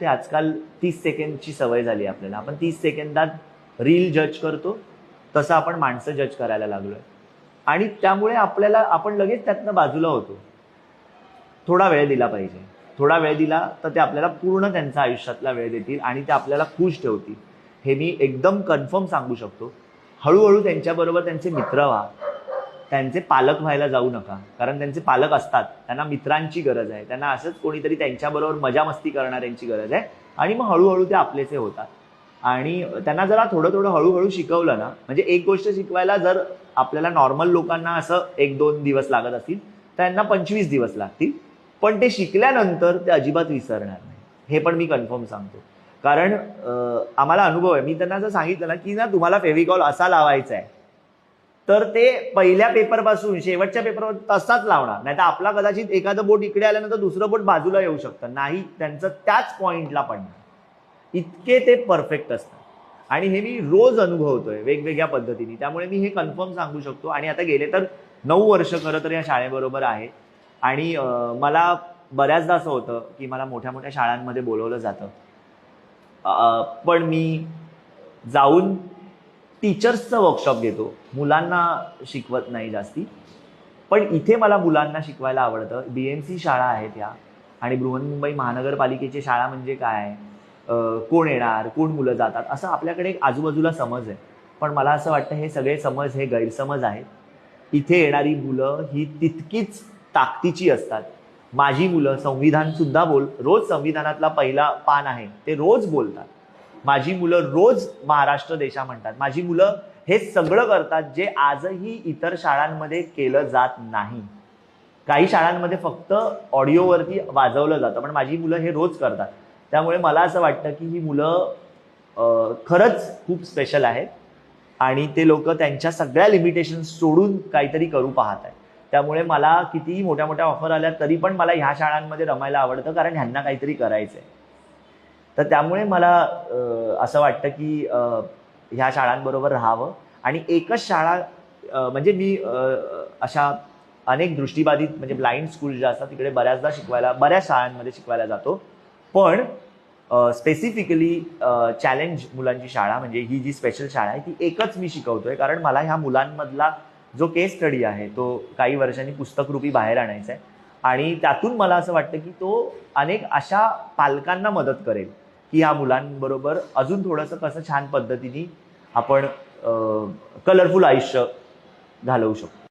ते आजकाल तीस सेकंडची सवय झाली आपल्याला. आपण तीस सेकंदात रील जज करतो तसं आपण माणसं जज करायला लागलोय. आणि त्यामुळे आपल्याला आपण लगेच त्यातनं बाजूला होतो. थोडा वेळ दिला पाहिजे. थोडा वेळ दिला तर ते आपल्याला पूर्ण त्यांचा आयुष्यातला वेळ देतील आणि ते आपल्याला खुश ठेवतील. हे मी एकदम कन्फर्म सांगू शकतो. हळूहळू त्यांच्याबरोबर त्यांचे मित्र व्हा. त्यांचे पालक व्हायला जाऊ नका. कारण त्यांचे पालक असतात. त्यांना मित्रांची गरज आहे. त्यांना असंच कोणीतरी त्यांच्याबरोबर मजा मस्ती करणाऱ्यांची गरज आहे. आणि मग हळूहळू ते आपलेसे होतात. आणि त्यांना जरा थोडं थोडं हळूहळू शिकवलं ना म्हणजे एक गोष्ट शिकवायला जर आपल्याला नॉर्मल लोकांना असं एक दोन दिवस लागत असतील तर त्यांना पंचवीस दिवस लागतील. पण ते शिकल्यानंतर ते अजिबात विसरणार नाही. हे पण मी कन्फर्म सांगतो. कारण आम्हाला अनुभव आहे. मी त्यांना असं सांगितलं ना की ना तुम्हाला फेविकॉल असा लावायचा आहे. तर ते पहिल्या पेपरपासून शेवटच्या पेपरवर तसाच लावणार. नाही तर आपला कदाचित एखादं बोट इकडे आल्यानंतर दुसरं बोट बाजूला येऊ शकतं. नाही त्यांचं त्याच पॉइंटला पडणार. इतके ते परफेक्ट असतात. आणि हे मी रोज अनुभवतोय वेगवेगळ्या पद्धतीने. त्यामुळे मी हे कन्फर्म सांगू शकतो. आणि आता गेले तर नऊ वर्ष खरं तर या शाळेबरोबर आहे. आणि मला बऱ्याचदा असं होतं की मला मोठ्या मोठ्या शाळांमध्ये बोलवलं जातं. पण मी जाऊन टीचर्सचं वर्कशॉप घेतो. मुलांना शिकवत नाही जास्ती. पण इथे मला मुलांना शिकवायला आवडतं. बी एम सी शाळा आहेत ह्या आणि बृहन्मुंबई महानगरपालिकेची शाळा म्हणजे काय? कोण येणार? कोण मुलं जातात? असं आपल्याकडे एक आजूबाजूला समज आहे. पण मला असं वाटतं हे सगळे समज हे गैरसमज आहेत. इथे येणारी मुलं ही तितकीच ताकदीची असतात. माझी मुलं संविधानसुद्धा बोल रोज संविधानातला पहिला पान आहे ते रोज बोलतात. माझी मुलं रोज महाराष्ट्र देशा म्हणतात. माझी मुलं हे सगळं करतात जे आजही इतर शाळांमध्ये केलं जात नाही. काही शाळांमध्ये फक्त ऑडिओवरती वाजवलं जातं पण माझी मुलं हे रोज करतात. त्यामुळे मला असं वाटतं की ही मुलं खरंच खूप स्पेशल आहेत आणि ते लोक त्यांच्या सगळ्या लिमिटेशन सोडून काहीतरी करू पाहत आहेत. त्यामुळे मला कितीही मोठ्या मोठ्या ऑफर आल्या तरी पण मला ह्या शाळांमध्ये रमायला आवडतं कारण ह्यांना काहीतरी करायचं आहे तर त्यामुळे मला असं वाटतं की ह्या शाळांबरोबर राहावं. आणि एकच शाळा म्हणजे मी अशा अनेक दृष्टीबाधित म्हणजे ब्लाइंड स्कूल ज्या असतात तिकडे बऱ्याचदा शिकवायला बऱ्याच शाळांमध्ये शिकवायला जातो. पण स्पेसिफिकली चॅलेंज मुलांची शाळा म्हणजे ही जी स्पेशल शाळा आहे ती एकच मी शिकवतोय. कारण मला ह्या मुलांमधला जो केस स्टडी आहे तो काही वर्षांनी पुस्तकरूपी बाहेर आणायचा आहे. आणि त्यातून मला असं वाटतं की तो अनेक अशा पालकांना मदत करेल. की या मुलांबरोबर अजून थोडंसं कसं छान पद्धतीने आपण कलरफुल आयुष्य घालवू शकतो.